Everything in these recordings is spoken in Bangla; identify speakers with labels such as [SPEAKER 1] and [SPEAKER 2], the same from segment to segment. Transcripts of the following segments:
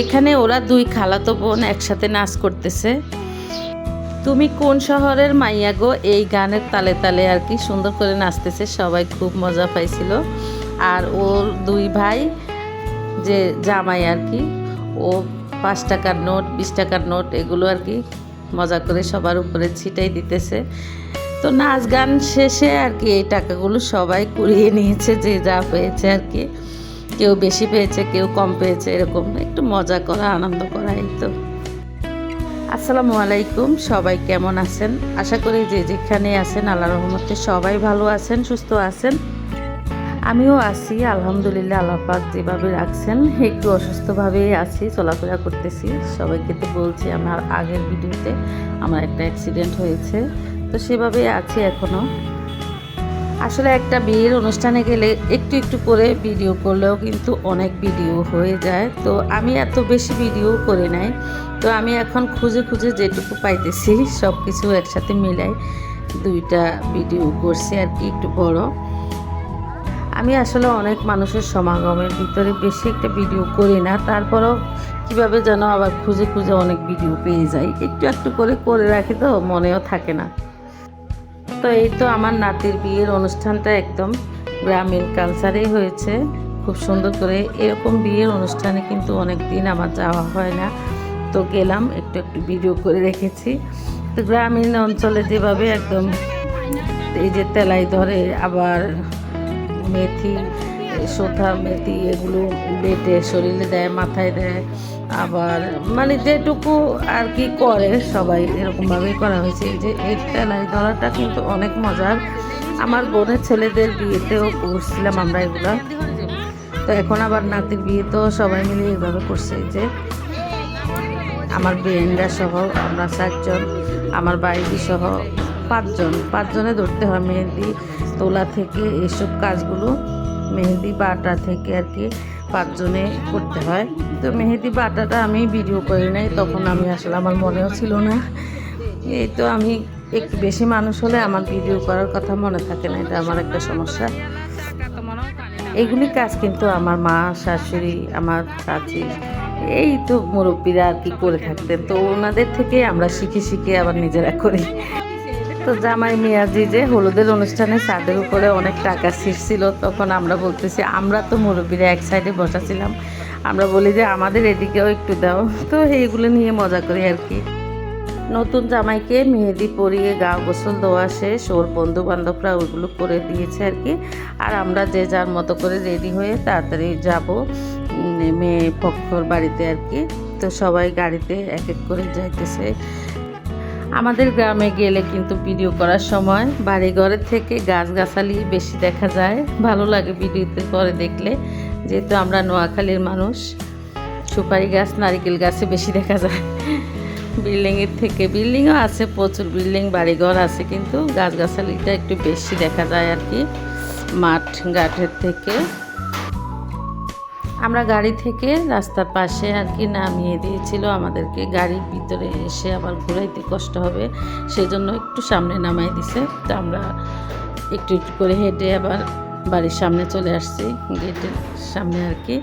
[SPEAKER 1] এখানে ওরা দুই খালাতো বোন একসাথে নাচ করতেছে। তুমি কোন শহরের মাইয়া গো? এই গানের তালে তালে আর কি সুন্দর করে নাচতেছে, সবাই খুব মজা পাইছিল। আর ওর দুই ভাই, যে জামাই আর কি, ও পাঁচ টাকার নোট, বিশ টাকার নোট, এগুলো আর কি মজা করে সবার উপরে ছিটাই দিতেছে। তো নাচ গান শেষে আর কি এই টাকাগুলো সবাই কুড়িয়ে নিয়েছে, যে যা পেয়েছে আর কি। কেউ বেশি পেয়েছে, কেউ কম পেয়েছে, এরকম একটু মজা করা, আনন্দ করা, এই তো। আসসালামু আলাইকুম, সবাই কেমন আছেন? আশা করি যে যেখানে আছেন আল্লাহ রহমতে সবাই ভালো আছেন, সুস্থ আছেন। আমিও আছি, আলহামদুলিল্লাহ আল্লাহ পাক যেভাবে রাখছেন, একটু অসুস্থভাবেই আছি, চলাফেরা করতেছি। সবাইকে তো বলছি, আমার আগের ভিডিওতে আমার একটা অ্যাক্সিডেন্ট হয়েছে, তো সেভাবেই আছি এখনও আসলে একটা বিয়ের অনুষ্ঠানে গেলে একটু একটু করে ভিডিও করলেও কিন্তু অনেক ভিডিও হয়ে যায়। তো আমি এত বেশি ভিডিও করে নাই। তো আমি এখন খুঁজে খুঁজে যেটুকু পাইতেছি সব কিছু একসাথে মিলাই দুইটা ভিডিও করছি আর কি একটু বড়। আমি আসলে অনেক মানুষের সমাগমের ভিতরে বেশি একটা ভিডিও করি না। তারপরেও কীভাবে যেন আবার খুঁজে খুঁজে অনেক ভিডিও পেয়ে যাই। একটু একটু করে করে রাখি তো, মনেও থাকে না। তো এই তো আমার নাতির বিয়ের অনুষ্ঠানটা একদম গ্রামীণ কালচারেই হয়েছে। খুব সুন্দর করে এরকম বিয়ের অনুষ্ঠানে কিন্তু অনেক দিন আমার যাওয়া হয় না। তো গেলাম, একটু একটু ভিডিও করে রেখেছি। তো গ্রামীণ অঞ্চলে যেভাবে একদম এই যে তেলাই ধরে আবার মেথি সোথা মেথি এগুলো বেটে, শরীরে দেয়, মাথায় দেয়। আবার মানে যেটুকু আর কি করে সবাই এরকমভাবেই করা হয়েছে। যে এই তেলাই ধরাটা কিন্তু অনেক মজার। আমার বোনের ছেলেদের বিয়েতেও করছিলাম আমরা এগুলো। তো এখন আবার নাতির বিয়েতেও সবাই মিলে এইভাবে করছে। যে আমার বেয়েনরা সহ আমরা চারজন, আমার বাইরি সহ পাঁচজন। পাঁচজনে ধরতে হয় মেহেন্দি, তোলা থেকে এসব কাজগুলো। মেহেন্দি বাটা থেকে আর কি পাঁচজনে করতে হয়। তো মেহেদি বাটাটা আমি ভিডিও করি নাই, তখন আমি আসলে আমার মনেও ছিল না। এই তো আমি একটু বেশি মানুষ হলে আমার ভিডিও করার কথা মনে থাকে না, এটা আমার একটা সমস্যা। এইগুলি কাজ কিন্তু আমার মা, শাশুড়ি, আমার চাচি, এই তো মুরব্বীরা আর কি করে থাকতেন। তো ওনাদের থেকে আমরা শিখে শিখে আবার নিজেরা করি। তো জামাই মিয়াজি যে হলুদের অনুষ্ঠানে ছাদের উপরে অনেক টাকা ছিঁড়ছিল তখন আমরা বলতেছি, আমরা তো মুরব্বীরা এক সাইডে বসাছিলাম। আমরা বলি যে, আমাদের এদিকেও একটু দাও। তো এইগুলো নিয়ে মজা করি আর কি। নতুন জামাইকে মেহেদি পরিয়ে গা গোসল দেওয়া শেষ, ওর বন্ধু বান্ধবরা ওইগুলো করে দিয়েছে আর কি। আর আমরা যে যার মতো করে রেডি হয়ে তাড়াতাড়ি যাব মেয়ে পক্ষর বাড়িতে আর কি। তো সবাই গাড়িতে এক এক করে যাইতেছে। আমাদের গ্রামে গেলে কিন্তু ভিডিও করার সময় বাড়িঘরের থেকে গাছগাছালি বেশি দেখা যায়। ভালো লাগে ভিডিওতে পরে দেখলে। যেহেতু আমরা নোয়াখালীর মানুষ, সুপারি গাছ, নারিকেল গাছে বেশি দেখা যায়। বিল্ডিংয়ের থেকে বিল্ডিংও আছে, প্রচুর বিল্ডিং, বাড়িঘর আছে, কিন্তু গাছগাছালিটা একটু বেশি দেখা যায় আর কি। মাঠ, ঘাটের থেকে। আমরা গাড়ি থেকে রাস্তার পাশে আর কি নামিয়ে দিয়েছিল। আমাদেরকে গাড়ির ভিতরে এসে আবার ঘুরাইতে কষ্ট হবে, সেজন্য একটু সামনে নামাই দিছে। তো আমরা একটু একটু করে হেঁটে আবার বাড়ির সামনে চলে আসছি, গেটের সামনে আর কি।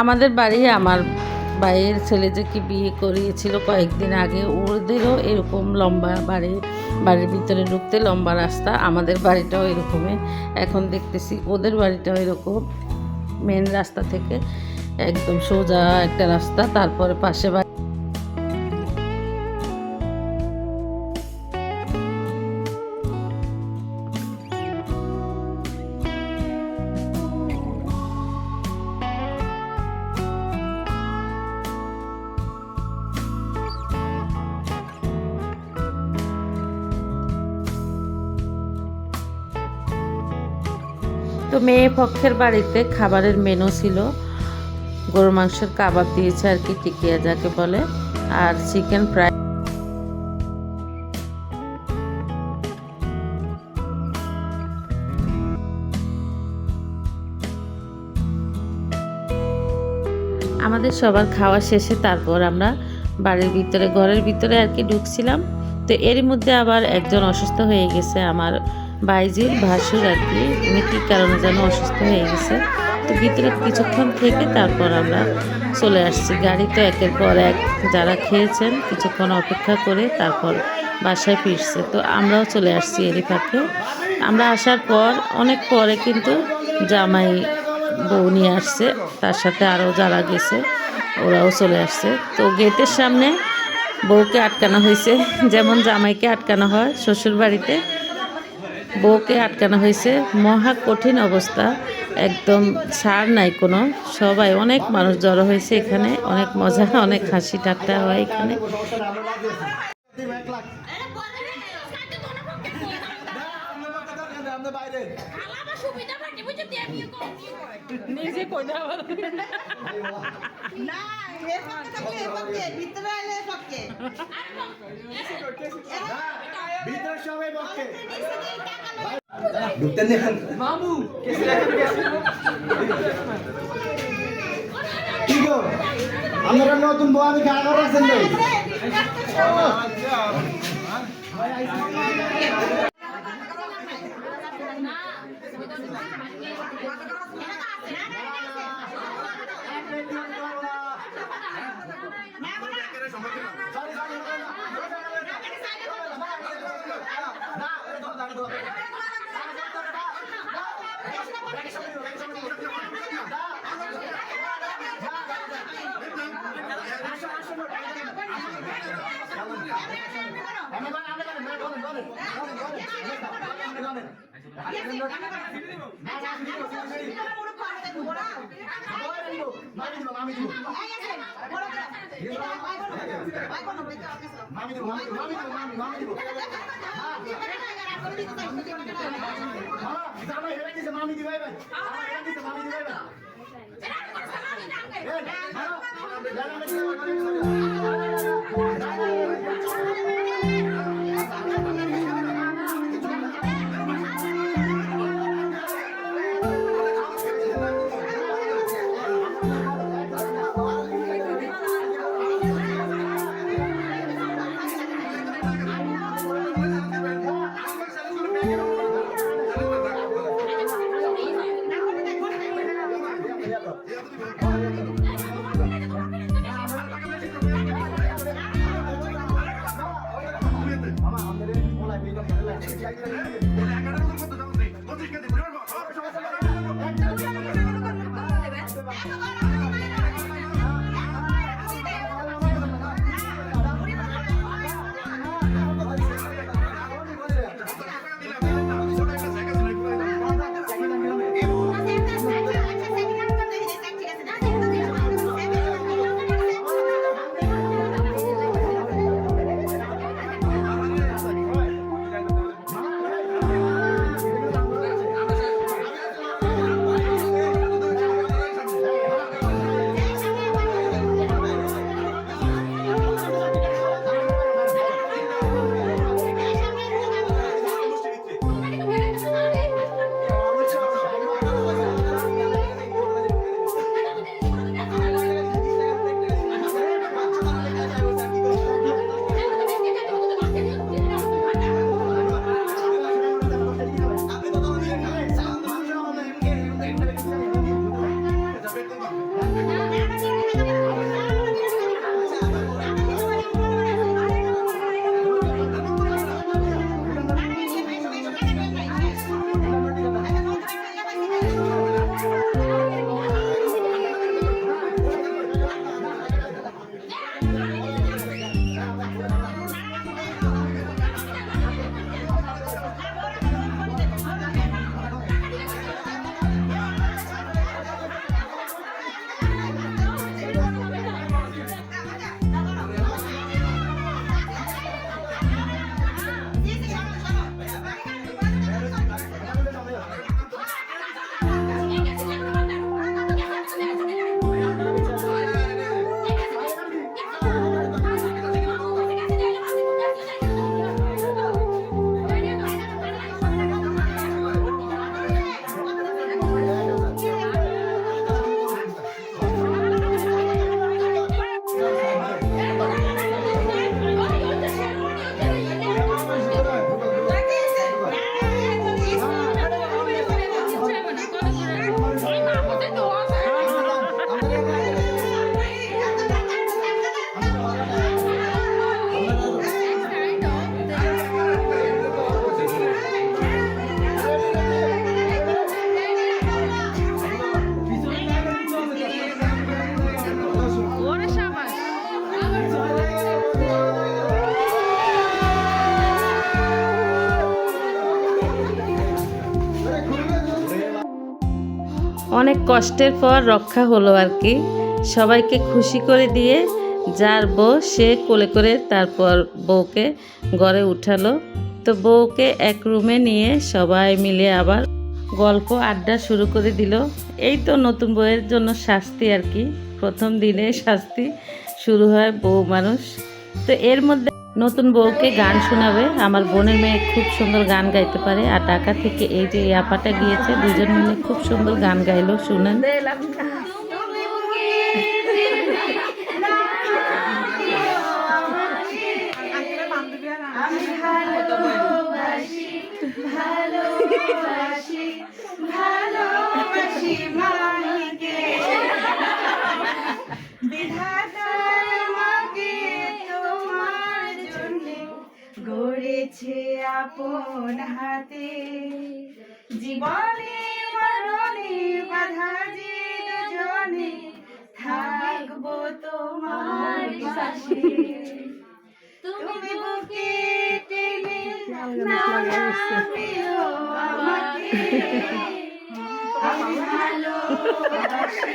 [SPEAKER 1] আমাদের বাড়ি, আমার ভাইয়ের ছেলে যে কি বিয়ে করিয়েছিল কয়েকদিন আগে, ওদেরও এরকম লম্বা বাড়ি, বাড়ির ভিতরে ঢুকতে লম্বা রাস্তা, আমাদের বাড়িটাও এরকমই। এখন দেখতেছি ওদের বাড়িটাও এরকম। মেন রাস্তা থেকে একদম সোজা একটা রাস্তা তারপরে পাশে তো মেয়ে পক্ষের বাড়িতে খাবারের মেনু ছিল। গরু মাংসের কাবাব দিয়েছে আর কি, টিকিয়া যাকে বলে। আর চিকেন ফ্রাই আমাদের সবার খাওয়া শেষে তারপর আমরা বাড়ির ভিতরে, ঘরের ভিতরে আর কি ঢুকছিলাম। তো এর মধ্যে আবার একজন অসুস্থ হয়ে গেছে আমার বাইজির ভাসুর আর কি উনি কী কারণে যেন অসুস্থ হয়ে গেছে। তো ভিতরে কিছুক্ষণ থেকে তারপর আমরা চলে আসছি। গাড়ি তো একের পর এক যারা খেয়েছেন কিছুক্ষণ অপেক্ষা করে তারপর বাসায় ফিরছে। তো আমরাও চলে আসছি এরই আমরা আসার পর, অনেক পরে কিন্তু জামাই বউ নিয়ে আসছে। তার সাথে আরও যারা গেছে, ওরাও চলে আসছে। তো গেটের সামনে বউকে আটকানো হয়েছে। যেমন জামাইকে আটকানো হয় শ্বশুর বাড়িতে বউকে আটকানো হয়েছে। মহা কঠিন অবস্থা। একদম সার নাই কোনো। সবাই অনেক মানুষ জড়ো হয়েছে এখানে। অনেক মজা, অনেক হাসি ঠাট্টা হয় এখানে। নিজে কইনা
[SPEAKER 2] না এ পক্ষে থাকলে এ পক্ষে ভিতরে আইলে এ পক্ষে
[SPEAKER 3] ভিতর সবাই পক্ষে
[SPEAKER 4] ঢুকতে দেন
[SPEAKER 3] কি গো? আমরা নতুন বউ আমি গা করে আছেন রে? Вот как раз мы... মামি দিবাই ভাই মামি দিবাই ভাই
[SPEAKER 1] অনেক কষ্টের পর রক্ষা হলো আর কি। সবাইকে খুশি করে দিয়ে যার বউ, সে কোলে করে তারপর বউকে ঘরে উঠালো। তো বউকে এক রুমে নিয়ে সবাই মিলে আবার গল্প আড্ডা শুরু করে দিল। এই তো নতুন বউয়ের জন্য শাস্তি আর কি। প্রথম দিনে শাস্তি শুরু হয় বউ মানুষ। তো এর মধ্যে নতুন বউকে গান শোনাবে। আমার বোনের মেয়ে খুব সুন্দর গান গাইতে পারে আর ঢাকা থেকে এই যে ইয়াপাটা গিয়েছে, দুজন মিলে খুব সুন্দর গান গাইলো, শুনেন।
[SPEAKER 3] তোমার তুমি বুকে টেনে নামিও আমাকে আমি ভালোবাসি